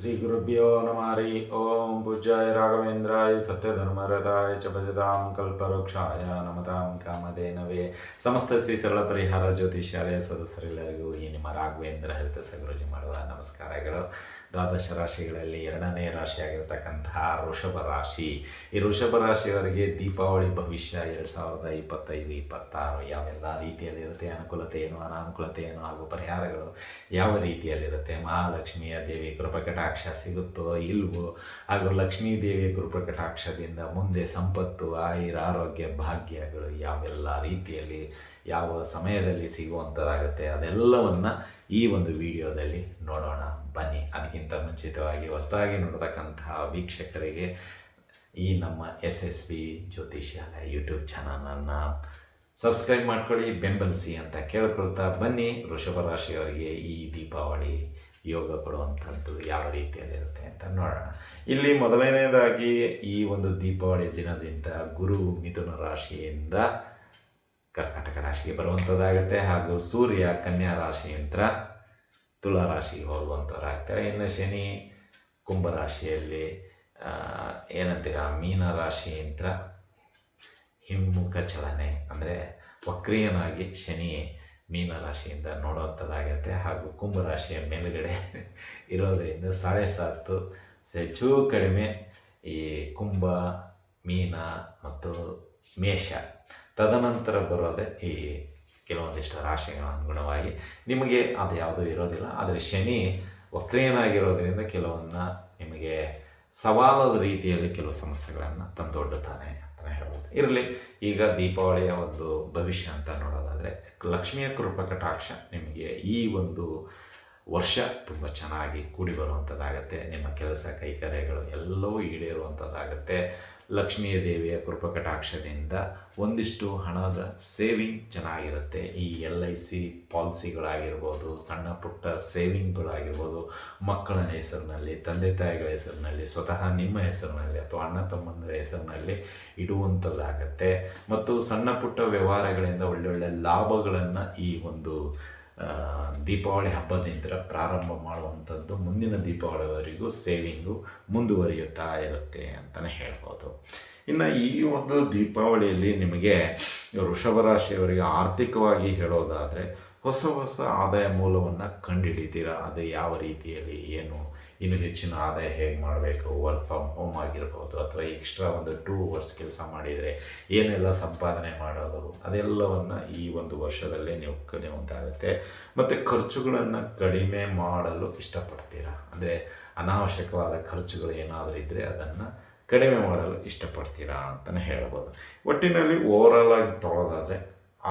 ಶ್ರೀ ಗುರುಭ್ಯೋ ನಮಾರಿ ಓಂ ಪೂಜ್ಯಾಯ ರಾಘವೇಂದ್ರಾಯ ಸತ್ಯಧರ್ಮರಥಾಯ ಚ ಭಜತಾಂ ಕಲ್ಪವೃಕ್ಷಾಯ ನಮತಾಂ ಕಾಮಧೇನವೇ ಸಮಸ್ತ ಶ್ರೀ ಸರಳ ಪರಿಹಾರ ಜ್ಯೋತಿಷಾಲಯ ಸದಸ್ಯರೆಲ್ಲರಿಗೂ ಈ ನಿಮ್ಮ ರಾಘವೇಂದ್ರ ಹರಿತ ಸಗುರುಜಿ ಮಾಡುವ ನಮಸ್ಕಾರಗಳು. ದ್ವಾದಶ ರಾಶಿಗಳಲ್ಲಿ ಎರಡನೇ ರಾಶಿಯಾಗಿರ್ತಕ್ಕಂತಹ ಋಷಭ ರಾಶಿ. ಈ ವೃಷಭ ರಾಶಿಯವರಿಗೆ ದೀಪಾವಳಿ ಭವಿಷ್ಯ ಎರಡು ಸಾವಿರದ ಇಪ್ಪತ್ತೈದು, ಇಪ್ಪತ್ತಾರು ಯಾವೆಲ್ಲ ರೀತಿಯಲ್ಲಿರುತ್ತೆ, ಅನುಕೂಲತೆ ಏನು, ಅನಾನುಕೂಲತೆ ಏನು, ಹಾಗೂ ಪರಿಹಾರಗಳು ಯಾವ ರೀತಿಯಲ್ಲಿರುತ್ತೆ, ಮಹಾಲಕ್ಷ್ಮಿಯ ದೇವಿ ಕೃಪಕಟಾಕ್ಷ ಸಿಗುತ್ತೋ ಇಲ್ವೋ, ಹಾಗೂ ಲಕ್ಷ್ಮೀ ದೇವಿಯ ಕೃಪಕಟಾಕ್ಷದಿಂದ ಮುಂದೆ ಸಂಪತ್ತು, ಆಯುರ ಆರೋಗ್ಯ, ಭಾಗ್ಯಗಳು ಯಾವೆಲ್ಲ ರೀತಿಯಲ್ಲಿ ಯಾವ ಸಮಯದಲ್ಲಿ ಸಿಗುವಂಥದ್ದಾಗುತ್ತೆ ಅದೆಲ್ಲವನ್ನು ಈ ಒಂದು ವಿಡಿಯೋದಲ್ಲಿ ನೋಡೋಣ. ಬನ್ನಿ, ಅದಕ್ಕಿಂತ ಮುಂಚಿತವಾಗಿ ಹೊಸದಾಗಿ ನೋಡತಕ್ಕಂತಹ ವೀಕ್ಷಕರಿಗೆ ಈ ನಮ್ಮ ಎಸ್ ಎಸ್ ಬಿ ಜ್ಯೋತಿಷ್ಯಾಲಯ ಯೂಟ್ಯೂಬ್ ಚಾನಲನ್ನು ಸಬ್ಸ್ಕ್ರೈಬ್ ಮಾಡ್ಕೊಳ್ಳಿ, ಬೆಂಬಲಿಸಿ ಅಂತ ಕೇಳ್ಕೊಳ್ತಾ ಬನ್ನಿ. ವೃಷಭ ರಾಶಿಯವರಿಗೆ ಈ ದೀಪಾವಳಿ ಯೋಗ ಕೊಡುವಂಥದ್ದು ಯಾವ ರೀತಿಯಲ್ಲಿರುತ್ತೆ ಅಂತ ನೋಡೋಣ. ಇಲ್ಲಿ ಮೊದಲನೇದಾಗಿ ಈ ಒಂದು ದೀಪಾವಳಿ ದಿನದಿಂದ ಗುರು ಮಿಥುನ ರಾಶಿಯಿಂದ ಕರ್ನಾಟಕ ರಾಶಿಗೆ ಬರುವಂಥದ್ದಾಗುತ್ತೆ ಹಾಗೂ ಸೂರ್ಯ, ಕನ್ಯಾ ರಾಶಿಯಂತ್ರ ತುಲಾ ರಾಶಿಗೆ ಹೋಗುವಂಥವ್ರಾಗ್ತಾರೆ ಇನ್ನು ಶನಿ ಕುಂಭರಾಶಿಯಲ್ಲಿ ಏನಂತೀರ, ಮೀನ ರಾಶಿಯಂತ್ರ ಹಿಮ್ಮುಖ ಚಲನೆ, ಅಂದರೆ ವಕ್ರೀಯನಾಗಿ ಶನಿ ಮೀನ ರಾಶಿಯಿಂದ ನೋಡುವಂಥದ್ದಾಗುತ್ತೆ ಹಾಗೂ ಕುಂಭರಾಶಿಯ ಮೇಲುಗಡೆ ಇರೋದರಿಂದ ಸಾಡೆ ಸಾತು ಹೆಚ್ಚು ಕಡಿಮೆ ಈ ಕುಂಭ, ಮೀನ ಮತ್ತು ಮೇಷ ತದನಂತರ ಬರೋದೇ ಈ ಕೆಲವೊಂದಿಷ್ಟು ರಾಶಿಗಳ ಅನುಗುಣವಾಗಿ. ನಿಮಗೆ ಅದು ಯಾವುದೂ ಇರೋದಿಲ್ಲ, ಆದರೆ ಶನಿ ವಕ್ರೀಯನಾಗಿರೋದರಿಂದ ಕೆಲವನ್ನ ನಿಮಗೆ ಸವಾಲದ ರೀತಿಯಲ್ಲಿ ಕೆಲವು ಸಮಸ್ಯೆಗಳನ್ನು ತಂದೊಡ್ಡುತ್ತಾನೆ ಅಂತಲೇ ಹೇಳ್ಬೋದು. ಇರಲಿ, ಈಗ ದೀಪಾವಳಿಯ ಒಂದು ಭವಿಷ್ಯ ಅಂತ ನೋಡೋದಾದರೆ, ಲಕ್ಷ್ಮಿಯ ಕೃಪಕಟಾಕ್ಷ ನಿಮಗೆ ಈ ಒಂದು ವರ್ಷ ತುಂಬ ಚೆನ್ನಾಗಿ ಕೂಡಿ ಬರುವಂಥದ್ದಾಗತ್ತೆ ನಿಮ್ಮ ಕೆಲಸ, ಕೈಕರ್ಯಗಳು ಎಲ್ಲವೂ ಈಡೇರುವಂಥದ್ದಾಗತ್ತೆ ಲಕ್ಷ್ಮೀಯ ದೇವಿಯ ಕೃಪಕಟಾಕ್ಷದಿಂದ ಒಂದಿಷ್ಟು ಹಣದ ಸೇವಿಂಗ್ ಚೆನ್ನಾಗಿರುತ್ತೆ. ಈ ಎಲ್ ಐ ಸಿ ಪಾಲಿಸಿಗಳಾಗಿರ್ಬೋದು, ಸಣ್ಣ ಪುಟ್ಟ ಸೇವಿಂಗ್ಗಳಾಗಿರ್ಬೋದು ಮಕ್ಕಳ ಹೆಸರಿನಲ್ಲಿ, ತಂದೆ ತಾಯಿಗಳ ಹೆಸರಿನಲ್ಲಿ, ಸ್ವತಃ ನಿಮ್ಮ ಹೆಸರಿನಲ್ಲಿ ಅಥವಾ ಅಣ್ಣ ತಮ್ಮಂದರ ಹೆಸರಿನಲ್ಲಿ ಇಡುವಂಥದ್ದಾಗತ್ತೆ ಮತ್ತು ಸಣ್ಣ ಪುಟ್ಟ ವ್ಯವಹಾರಗಳಿಂದ ಒಳ್ಳೊಳ್ಳೆ ಲಾಭಗಳನ್ನು ಈ ಒಂದು ದೀಪಾವಳಿ ಹಬ್ಬದಿಂದ ಪ್ರಾರಂಭ ಮಾಡುವಂಥದ್ದು ಮುಂದಿನ ದೀಪಾವಳಿವರೆಗೂ ಸೇವಿಂಗು ಮುಂದುವರಿಯುತ್ತಾ ಇರುತ್ತೆ ಅಂತಲೇ ಹೇಳ್ಬೋದು. ಇನ್ನು ಈ ಒಂದು ದೀಪಾವಳಿಯಲ್ಲಿ ನಿಮಗೆ ವೃಷಭ ರಾಶಿಯವರಿಗೆ ಆರ್ಥಿಕವಾಗಿ ಹೇಳೋದಾದರೆ ಹೊಸ ಹೊಸ ಆದಾಯ ಮೂಲವನ್ನು ಕಂಡುಹಿಡಿತೀರಾ ಅದು ಯಾವ ರೀತಿಯಲ್ಲಿ, ಏನು, ಇನ್ನು ಹೆಚ್ಚಿನ ಆದಾಯ ಹೇಗೆ ಮಾಡಬೇಕು? ವರ್ಕ್ ಫ್ರಮ್ ಹೋಮ್ ಆಗಿರ್ಬೋದು, ಅಥವಾ ಎಕ್ಸ್ಟ್ರಾ ಒಂದು ಟೂ ಅವರ್ಸ್ ಕೆಲಸ ಮಾಡಿದರೆ ಏನೆಲ್ಲ ಸಂಪಾದನೆ ಮಾಡೋದು? ಅದೆಲ್ಲವನ್ನು ಈ ಒಂದು ವರ್ಷದಲ್ಲೇ ನೀವು ಕಲಿಯುವಂತಾಗುತ್ತೆ. ಮತ್ತು ಖರ್ಚುಗಳನ್ನು ಕಡಿಮೆ ಮಾಡಲು ಇಷ್ಟಪಡ್ತೀರಾ? ಅಂದರೆ ಅನಾವಶ್ಯಕವಾದ ಖರ್ಚುಗಳು ಏನಾದರೂ ಇದ್ದರೆ ಅದನ್ನು ಕಡಿಮೆ ಮಾಡಲು ಇಷ್ಟಪಡ್ತೀರಾ ಅಂತಲೇ ಹೇಳ್ಬೋದು. ಒಟ್ಟಿನಲ್ಲಿ ಓವರಾಲ್ ಆಗಿ ತೊಗೊಳೋದಾದರೆ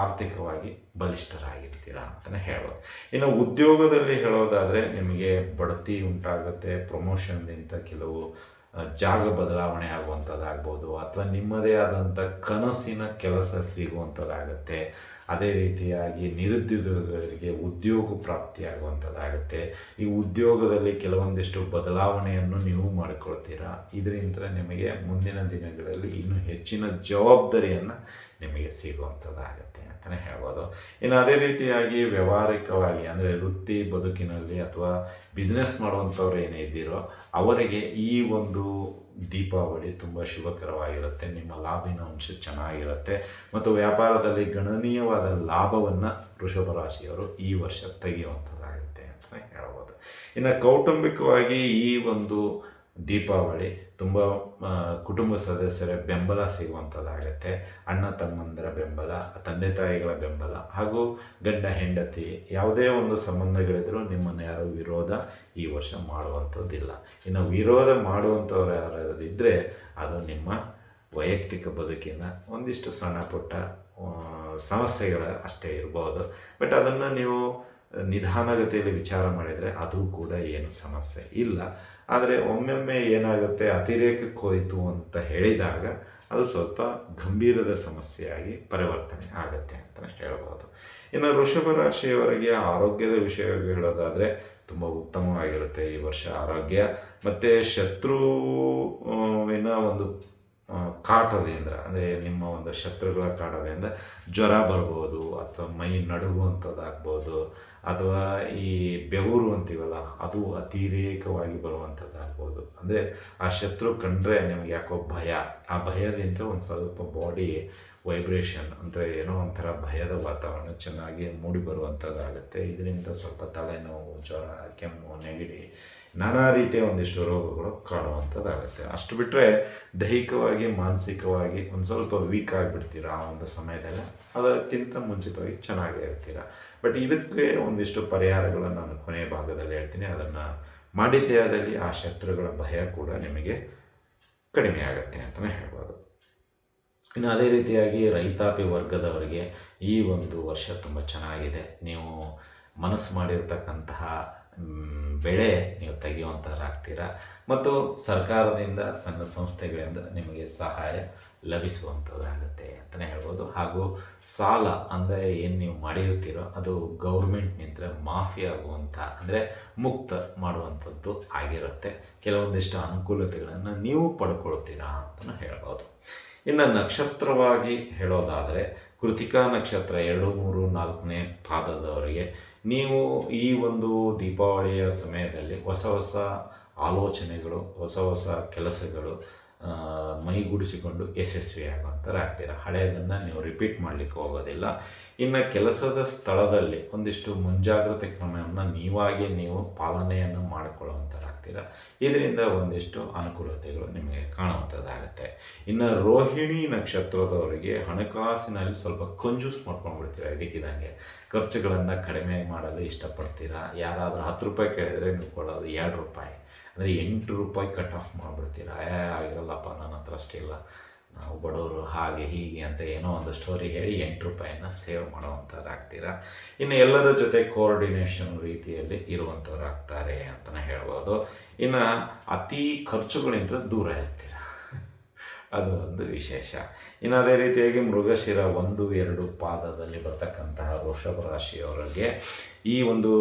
ಆರ್ಥಿಕವಾಗಿ ಬಲಿಷ್ಠರಾಗಿರ್ತೀರಾ ಅಂತಲೇ ಹೇಳ್ಬೋದು. ಇನ್ನು ಉದ್ಯೋಗದಲ್ಲಿ ಹೇಳೋದಾದರೆ ನಿಮಗೆ ಬಡ್ತಿ ಉಂಟಾಗುತ್ತೆ ಪ್ರಮೋಷನ್ನಿಂದ ಕೆಲವು ಜಾಗ ಬದಲಾವಣೆ ಆಗುವಂಥದ್ದಾಗ್ಬೋದು, ಅಥವಾ ನಿಮ್ಮದೇ ಆದಂಥ ಕನಸಿನ ಕೆಲಸ ಸಿಗುವಂಥದ್ದಾಗುತ್ತೆ, ಅದೇ ರೀತಿಯಾಗಿ ನಿರುದ್ಯೋಗಿಗಳಿಗೆ ಉದ್ಯೋಗ ಪ್ರಾಪ್ತಿಯಾಗುವಂಥದ್ದಾಗುತ್ತೆ ಈ ಉದ್ಯೋಗದಲ್ಲಿ ಕೆಲವೊಂದಿಷ್ಟು ಬದಲಾವಣೆಯನ್ನು ನೀವು ಮಾಡಿಕೊಳ್ತೀರಾ? ಇದರಿಂದ ನಿಮಗೆ ಮುಂದಿನ ದಿನಗಳಲ್ಲಿ ಇನ್ನೂ ಹೆಚ್ಚಿನ ಜವಾಬ್ದಾರಿಯನ್ನು ನಿಮಗೆ ಸಿಗುವಂಥದ್ದಾಗತ್ತೆ ಅಂತಲೇ ಹೇಳ್ಬೋದು. ಇನ್ನು ಅದೇ ರೀತಿಯಾಗಿ ವ್ಯವಹಾರಿಕವಾಗಿ ಅಂದರೆ ವೃತ್ತಿ ಬದುಕಿನಲ್ಲಿ ಅಥವಾ ಬಿಸ್ನೆಸ್ ಮಾಡುವಂಥವ್ರು ಏನೇ ಇದ್ದೀರೋ ಅವರಿಗೆ ಈ ಒಂದು ದೀಪಾವಳಿ ತುಂಬ ಶುಭಕರವಾಗಿರುತ್ತೆ. ನಿಮ್ಮ ಲಾಭಿನ ಅಂಶ ಚೆನ್ನಾಗಿರುತ್ತೆ. ಮತ್ತು ವ್ಯಾಪಾರದಲ್ಲಿ ಗಣನೀಯವಾದ ಲಾಭವನ್ನು ವೃಷಭ ರಾಶಿಯವರು ಈ ವರ್ಷ ತೆಗೆಯುವಂಥದ್ದಾಗುತ್ತೆ ಅಂತಲೇ ಹೇಳ್ಬೋದು. ಇನ್ನು ಕೌಟುಂಬಿಕವಾಗಿ ಈ ಒಂದು ದೀಪಾವಳಿ ತುಂಬ ಕುಟುಂಬ ಸದಸ್ಯರ ಬೆಂಬಲ ಸಿಗುವಂಥದ್ದಾಗತ್ತೆ ಅಣ್ಣ ತಮ್ಮಂದರ ಬೆಂಬಲ, ತಂದೆ ತಾಯಿಗಳ ಬೆಂಬಲ ಹಾಗೂ ಗಂಡ ಹೆಂಡತಿ ಯಾವುದೇ ಒಂದು ಸಂಬಂಧಗಳಿದ್ರೂ ನಿಮ್ಮನ್ನು ಯಾರು ವಿರೋಧ ಈ ವರ್ಷ ಮಾಡುವಂಥದ್ದಿಲ್ಲ. ಇನ್ನು ವಿರೋಧ ಮಾಡುವಂಥವ್ರು ಯಾರಾದರೂ ಇದ್ದರೆ ಅದು ನಿಮ್ಮ ವೈಯಕ್ತಿಕ ಬದುಕಿನ ಒಂದಿಷ್ಟು ಸಣ್ಣ ಪುಟ್ಟ ಸಮಸ್ಯೆಗಳ ಅಷ್ಟೇ ಇರ್ಬೋದು. ಬಟ್ ಅದನ್ನು ನೀವು ನಿಧಾನಗತಿಯಲ್ಲಿ ವಿಚಾರ ಮಾಡಿದರೆ ಅದು ಕೂಡ ಏನು ಸಮಸ್ಯೆ ಇಲ್ಲ. ಆದರೆ ಒಮ್ಮೊಮ್ಮೆ ಏನಾಗುತ್ತೆ ಅತಿರೇಕಕ್ಕೆ ಹೋಯಿತು ಅಂತ ಹೇಳಿದಾಗ ಅದು ಸ್ವಲ್ಪ ಗಂಭೀರದ ಸಮಸ್ಯೆಯಾಗಿ ಪರಿವರ್ತನೆ ಆಗುತ್ತೆ ಅಂತಲೇ ಹೇಳ್ಬೋದು. ಇನ್ನು ವೃಷಭ ರಾಶಿಯವರಿಗೆ ಆರೋಗ್ಯದ ವಿಷಯ ಹೇಳೋದಾದರೆ ತುಂಬ ಉತ್ತಮವಾಗಿರುತ್ತೆ ಈ ವರ್ಷ ಆರೋಗ್ಯ. ಮತ್ತು ಶತ್ರುವಿನ ಒಂದು ಆ, ಕಾಟದಿಂದ ಅಂದರೆ ನಿಮ್ಮ ಒಂದು ಶತ್ರುಗಳ ಕಾಟದಿಂದ ಜ್ವರ ಬರ್ಬೋದು ಅಥವಾ ಮೈ ನಡುಗುವಂಥದ್ದಾಗ್ಬೋದು ಅಥವಾ ಈ ಬೆವರು ಅಂತೀವಲ್ಲ ಅದು ಅತಿರೇಕವಾಗಿ ಬರುವಂಥದ್ದಾಗ್ಬೋದು. ಅಂದರೆ ಆ ಶತ್ರು ಕಂಡ್ರೆ ನಿಮಗೆ ಯಾಕೋ ಭಯ. ಆ ಭಯದಿಂದ ಒಂದು ಸ್ವಲ್ಪ ಬಾಡಿ ವೈಬ್ರೇಷನ್ ಅಂದರೆ ಏನೋ ಒಂಥರ ಭಯದ ವಾತಾವರಣ ಚೆನ್ನಾಗಿ ಮೂಡಿ ಬರುವಂಥದ್ದಾಗುತ್ತೆ. ಇದರಿಂದ ಸ್ವಲ್ಪ ತಲೆನೋವು ಜ್ವರ ಕೆಮ್ಮು ನೆಗಡಿ ನಾನಾ ರೀತಿಯ ಒಂದಿಷ್ಟು ರೋಗಗಳು ಕಾಡುವಂಥದ್ದಾಗುತ್ತೆ. ಅಷ್ಟು ಬಿಟ್ಟರೆ ದೈಹಿಕವಾಗಿ, ಮಾನಸಿಕವಾಗಿ ಒಂದು ಸ್ವಲ್ಪ ವೀಕ್ ಆಗಿಬಿಡ್ತೀರ ಆ ಒಂದು ಸಮಯದಲ್ಲಿ? ಅದಕ್ಕಿಂತ ಮುಂಚಿತವಾಗಿ ಚೆನ್ನಾಗೇ ಇರ್ತೀರ? ಬಟ್ ಇದಕ್ಕೆ ಒಂದಿಷ್ಟು ಪರಿಹಾರಗಳನ್ನು ನಾನು ಕೊನೆಯ ಭಾಗದಲ್ಲಿ ಹೇಳ್ತೀನಿ. ಅದನ್ನು ಮಾಡಿದ್ದೇ ಆದಲ್ಲಿ ಆ ಶತ್ರುಗಳ ಭಯ ಕೂಡ ನಿಮಗೆ ಕಡಿಮೆ ಆಗುತ್ತೆ ಅಂತಲೇ ಹೇಳ್ಬೋದು. ಇನ್ನು ಅದೇ ರೀತಿಯಾಗಿ ರೈತಾಪಿ ವರ್ಗದವರಿಗೆ ಈ ಒಂದು ವರ್ಷ ತುಂಬ ಚೆನ್ನಾಗಿದೆ. ನೀವು ಮನಸ್ಸು ಮಾಡಿರ್ತಕ್ಕಂತಹ ಬೆಳೆ ನೀವು ತೆಗೆಯುವಂಥದ್ದಾಗ್ತೀರ ಮತ್ತು ಸರ್ಕಾರದಿಂದ, ಸಂಘ ಸಂಸ್ಥೆಗಳಿಂದ ನಿಮಗೆ ಸಹಾಯ ಲಭಿಸುವಂಥದ್ದಾಗುತ್ತೆ ಅಂತಲೇ ಹೇಳ್ಬೋದು. ಹಾಗೂ ಸಾಲ ಅಂದರೆ ಏನು ನೀವು ಮಾಡಿರುತ್ತೀರೋ ಅದು ಗೌರ್ಮೆಂಟ್ನಿಂದ ಮಾಫಿ ಆಗುವಂಥ ಅಂದರೆ ಮುಕ್ತ ಮಾಡುವಂಥದ್ದು ಆಗಿರುತ್ತೆ. ಕೆಲವೊಂದಿಷ್ಟು ಅನುಕೂಲತೆಗಳನ್ನು ನೀವು ಪಡ್ಕೊಳ್ತೀರಾ ಅಂತಲೂ ಹೇಳ್ಬೋದು. ಇನ್ನು ನಕ್ಷತ್ರವಾಗಿ ಹೇಳೋದಾದರೆ, ಕೃತಿಕಾ ನಕ್ಷತ್ರ ಎರಡು, ಮೂರು, ನಾಲ್ಕನೇ ಪಾದದವರಿಗೆ ನೀವು ಈ ಒಂದು ದೀಪಾವಳಿಯ ಸಮಯದಲ್ಲಿ ಹೊಸ ಹೊಸ ಆಲೋಚನೆಗಳು ಹೊಸ ಹೊಸ ಕೆಲಸಗಳು ಮೈಗೂಡಿಸಿಕೊಂಡು ಯಶಸ್ವಿಯಾಗುವಂಥರಾಗ್ತೀರ ಹಳೆಯದನ್ನು ನೀವು ರಿಪೀಟ್ ಮಾಡಲಿಕ್ಕೆ ಹೋಗೋದಿಲ್ಲ. ಇನ್ನು ಕೆಲಸದ ಸ್ಥಳದಲ್ಲಿ ಒಂದಿಷ್ಟು ಮುಂಜಾಗ್ರತೆ ಕ್ರಮವನ್ನು ನೀವಾಗಿ ನೀವು ಪಾಲನೆಯನ್ನು ಮಾಡಿಕೊಳ್ಳುವಂಥರಾಗ್ತೀರ ಇದರಿಂದ ಒಂದಿಷ್ಟು ಅನುಕೂಲತೆಗಳು ನಿಮಗೆ ಕಾಣುವಂಥದ್ದಾಗುತ್ತೆ. ಇನ್ನು ರೋಹಿಣಿ ನಕ್ಷತ್ರದವರಿಗೆ ಹಣಕಾಸಿನಲ್ಲಿ ಸ್ವಲ್ಪ ಕಂಜೂಸ್ ಮಾಡ್ಕೊಂಡ್ಬಿಡ್ತೀರ ಇದಕ್ಕಿದಂಗೆ ಖರ್ಚುಗಳನ್ನು ಕಡಿಮೆ ಮಾಡಲು ಇಷ್ಟಪಡ್ತೀರಾ? ಯಾರಾದರೂ ಹತ್ತು ರೂಪಾಯಿ ಕೇಳಿದರೆ ನೀವು ಕೊಡೋದು ಎರಡು ರೂಪಾಯಿ. ಅಂದರೆ ಎಂಟು ರೂಪಾಯಿ ಕಟ್ ಆಫ್ ಮಾಡಿಬಿಡ್ತೀರ? ಏ, ಆಗಿರಲ್ಲಪ್ಪ, ನನ್ನ ಹತ್ರ ಅಷ್ಟಿಲ್ಲ ನಾವು ಬಡವರು ಹಾಗೆ ಹೀಗೆ ಅಂತ ಏನೋ ಒಂದು ಸ್ಟೋರಿ ಹೇಳಿ ಎಂಟು ರೂಪಾಯಿನ ಸೇವ್ ಮಾಡುವಂಥದ್ದಾಗ್ತೀರ ಇನ್ನು ಎಲ್ಲರ ಜೊತೆ ಕೋಆರ್ಡಿನೇಷನ್ ರೀತಿಯಲ್ಲಿ ಇರುವಂಥವ್ರಾಗ್ತಾರೆ ಅಂತಲೇ ಹೇಳ್ಬೋದು. ಇನ್ನು ಅತಿ ಖರ್ಚುಗಳಿಂದ ದೂರ ಇರ್ತೀರ? ಅದು ಒಂದು ವಿಶೇಷ. ಇನ್ನು ಅದೇ ರೀತಿಯಾಗಿ ಮೃಗಶಿರ ಒಂದು, ಎರಡು ಪಾದದಲ್ಲಿ ಬರ್ತಕ್ಕಂತಹ ವೃಷಭ ರಾಶಿಯವರಿಗೆ ಈ ಒಂದು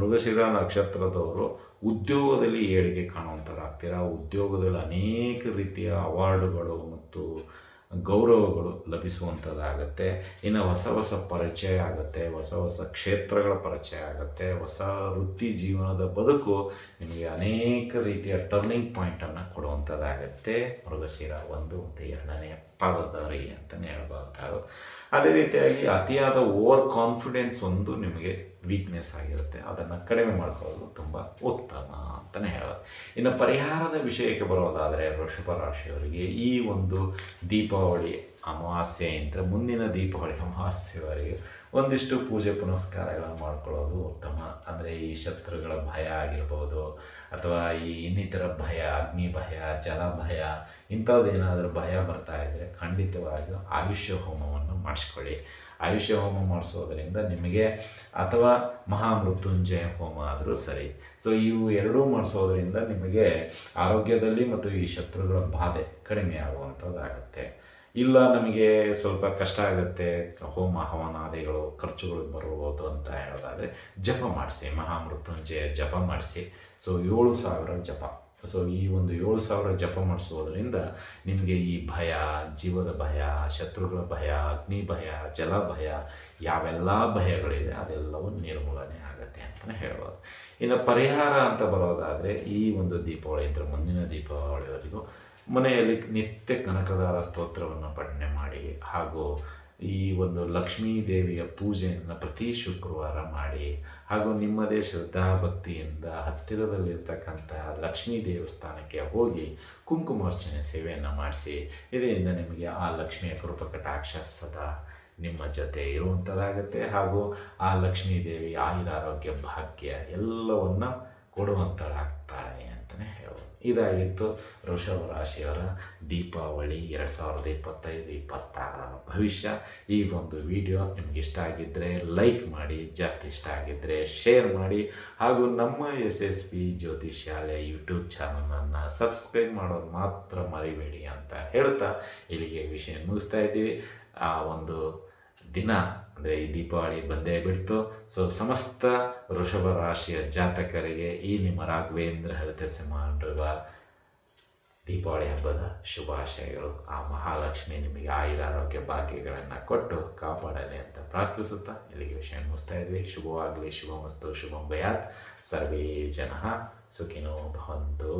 ಮೃಗಶಿರ ನಕ್ಷತ್ರದವರು ಉದ್ಯೋಗದಲ್ಲಿ ಏಳಿಗೆ ಕಾಣುವಂಥದ್ದಾಗ್ತೀರಾ ಉದ್ಯೋಗದಲ್ಲಿ ಅನೇಕ ರೀತಿಯ ಅವಾರ್ಡುಗಳು ಮತ್ತು ಗೌರವಗಳು ಲಭಿಸುವಂಥದ್ದಾಗತ್ತೆ. ಇನ್ನು ಹೊಸ ಹೊಸ ಪರಿಚಯ ಆಗುತ್ತೆ, ಹೊಸ ಹೊಸ ಕ್ಷೇತ್ರಗಳ ಪರಿಚಯ ಆಗುತ್ತೆ, ಹೊಸ ವೃತ್ತಿ ಜೀವನದ ಬದುಕು ನಿಮಗೆ ಅನೇಕ ರೀತಿಯ ಟರ್ನಿಂಗ್ ಪಾಯಿಂಟನ್ನು ಕೊಡುವಂಥದ್ದಾಗತ್ತೆ. ಮೃಗಶಿರ ಒಂದು ಮತ್ತು ಎರಡನೇ ಪಾದದವರಿಗೆ ಅಂತಲೇ ಹೇಳ್ಬೋದು ಅದೇ ರೀತಿಯಾಗಿ ಅತಿಯಾದ ಓವರ್ ಕಾನ್ಫಿಡೆನ್ಸ್ ಒಂದು ನಿಮಗೆ ವೀಕ್ನೆಸ್ ಆಗಿರುತ್ತೆ. ಅದನ್ನು ಕಡಿಮೆ ಮಾಡ್ಕೊಳ್ಳೋದು ತುಂಬ ಉತ್ತಮ ಅಂತಲೇ ಹೇಳೋದು ಇನ್ನು ಪರಿಹಾರದ ವಿಷಯಕ್ಕೆ ಬರೋದಾದರೆ ವೃಷಭ ರಾಶಿಯವರಿಗೆ ಈ ಒಂದು ದೀಪಾವಳಿ ಅಮಾವಾಸ್ಯೆ ಅಮಾವಾಸ್ಯೆಯಿಂದ ಮುಂದಿನ ದೀಪಾವಳಿ ಅಮಾವಾಸ್ಯೆವರೆಗೆ ಒಂದಿಷ್ಟು ಪೂಜೆ ಪುನಸ್ಕಾರಗಳನ್ನು ಮಾಡ್ಕೊಳ್ಳೋದು ಉತ್ತಮ. ಅಂದರೆ ಈ ಶತ್ರುಗಳ ಭಯ ಆಗಿರ್ಬೋದು, ಅಥವಾ ಈ ಇನ್ನಿತರ ಭಯ, ಅಗ್ನಿ ಭಯ, ಜಲ ಭಯ ಇಂಥದ್ದೇನಾದರೂ ಭಯ ಬರ್ತಾ ಇದ್ದರೆ ಖಂಡಿತವಾಗಿಯೂ ಆಯುಷ್ಯ ಹೋಮವನ್ನು ಮಾಡಿಸ್ಕೊಳ್ಳಿ. ಆಯುಷ್ಯ ಹೋಮ ಮಾಡಿಸೋದ್ರಿಂದ ನಿಮಗೆ ಅಥವಾ ಮಹಾಮೃತ್ಯುಂಜಯ ಹೋಮ ಆದರೂ ಸರಿ. ಸೊ ಇವು ಎರಡೂ ಮಾಡಿಸೋದ್ರಿಂದ ನಿಮಗೆ ಆರೋಗ್ಯದಲ್ಲಿ ಮತ್ತು ಈ ಶತ್ರುಗಳ ಬಾಧೆ ಕಡಿಮೆ ಆಗುವಂಥದ್ದಾಗುತ್ತೆ. ಇಲ್ಲ ನಮಗೆ ಸ್ವಲ್ಪ ಕಷ್ಟ ಆಗುತ್ತೆ, ಹೋಮ, ಹವನಾದಿಗಳು, ಖರ್ಚುಗಳು ಬರ್ಬೋದು ಅಂತ ಹೇಳೋದಾದರೆ ಜಪ ಮಾಡಿಸಿ, ಮಹಾಮೃತ್ಯುಂಜಯ ಜಪ ಮಾಡಿಸಿ. ಸೊ ಏಳು ಸಾವಿರ ಜಪ. ಸೊ ಈ ಒಂದು ಏಳು ಸಾವಿರ ಜಪ ಮಾಡಿಸೋದ್ರಿಂದ ನಿಮಗೆ ಈ ಭಯ, ಜೀವದ ಭಯ, ಶತ್ರುಗಳ ಭಯ, ಅಗ್ನಿ ಭಯ, ಜಲ ಭಯ, ಯಾವೆಲ್ಲ ಭಯಗಳಿದೆ ಅದೆಲ್ಲವೂ ನಿರ್ಮೂಲನೆ ಆಗುತ್ತೆ ಅಂತಲೇ ಹೇಳ್ಬೋದು. ಇನ್ನು ಪರಿಹಾರ ಅಂತ ಬರೋದಾದರೆ ಈ ಒಂದು ದೀಪಾವಳಿ ಇದ್ದರೆ ಮುಂದಿನ ದೀಪಾವಳಿವರೆಗೂ ಮನೆಯಲ್ಲಿ ನಿತ್ಯ ಕನಕದಾರ ಸ್ತೋತ್ರವನ್ನು ಪಠನೆ ಮಾಡಿ ಹಾಗೂ ಈ ಒಂದು ಲಕ್ಷ್ಮೀ ದೇವಿಯ ಪೂಜೆಯನ್ನು ಪ್ರತಿ ಶುಕ್ರವಾರ ಮಾಡಿ, ಹಾಗೂ ನಿಮ್ಮದೇ ಶ್ರದ್ಧಾ ಭಕ್ತಿಯಿಂದ ಹತ್ತಿರದಲ್ಲಿರ್ತಕ್ಕಂತಹ ಲಕ್ಷ್ಮೀ ದೇವಸ್ಥಾನಕ್ಕೆ ಹೋಗಿ ಕುಂಕುಮಾರ್ಚನೆ ಸೇವೆಯನ್ನು ಮಾಡಿಸಿ, ಇದರಿಂದ ನಿಮಗೆ ಆ ಲಕ್ಷ್ಮಿಯ ಕೃಪಕಟಾಕ್ಷ ಸದಾ ನಿಮ್ಮ ಜೊತೆ ಇರುವಂಥದ್ದಾಗುತ್ತೆ. ಹಾಗೂ ಆ ಲಕ್ಷ್ಮೀ ದೇವಿ ಆಯುರಾರೋಗ್ಯ ಭಾಗ್ಯ ಎಲ್ಲವನ್ನು ಕೊಡುವಂಥದ್ದಾಗ್ತಾಳೆ ಅಂತಲೇ ಹೇಳ್ಬೋದು ಇದಾಗಿತ್ತು. ವೃಷಭ ರಾಶಿಯವರ ದೀಪಾವಳಿ ಎರಡು ಸಾವಿರದ ಇಪ್ಪತ್ತೈದು ಇಪ್ಪತ್ತಾರ ಭವಿಷ್ಯ. ಈ ಒಂದು ವಿಡಿಯೋ ನಿಮ್ಗೆ ಇಷ್ಟ ಆಗಿದ್ದರೆ ಲೈಕ್ ಮಾಡಿ, ಜಾಸ್ತಿ ಇಷ್ಟ ಆಗಿದ್ದರೆ ಶೇರ್ ಮಾಡಿ. ಹಾಗೂ ನಮ್ಮ ಎಸ್ ಎಸ್ ಪಿ ಜ್ಯೋತಿಷ್ಯಾಲಯ ಯೂಟ್ಯೂಬ್ ಚಾನಲನ್ನು ಸಬ್ಸ್ಕ್ರೈಬ್ ಮಾಡೋದು ಮಾತ್ರ ಮರಿಬೇಡಿ ಅಂತ ಹೇಳ್ತಾ ಇಲ್ಲಿಗೆ ವಿಷಯ ಮುಗಿಸ್ತಾ ಇದ್ದೀವಿ. ಆ ಒಂದು ದಿನ, ಅಂದರೆ ಈ ದೀಪಾವಳಿ ಬಂದೇ ಬಿಡ್ತು. ಸೊ ಸಮಸ್ತ ವೃಷಭ ರಾಶಿಯ ಜಾತಕರಿಗೆ ಈ ನಿಮ್ಮ ರಾಘವೇಂದ್ರ ಹರಿತ ಸಿಂಹ ದೀಪಾವಳಿ ಹಬ್ಬದ ಶುಭಾಶಯಗಳು. ಆ ಮಹಾಲಕ್ಷ್ಮಿ ನಿಮಗೆ ಆಯುರಾರೋಗ್ಯ ಭಾಗ್ಯಗಳನ್ನು ಕೊಟ್ಟು ಕಾಪಾಡಲಿ ಅಂತ ಪ್ರಾರ್ಥಿಸುತ್ತಾ ಇಲ್ಲಿಗೆ ವಿಷಯ ಮುಗಿಸ್ತಾ ಇದ್ವಿ. ಶುಭವಾಗಲಿ ಶುಭಮಸ್ತು ಶುಭಂ ಭಯಾತ್. ಸರ್ವೇ ಜನ ಸುಖಿನೋ ಭವಂತು.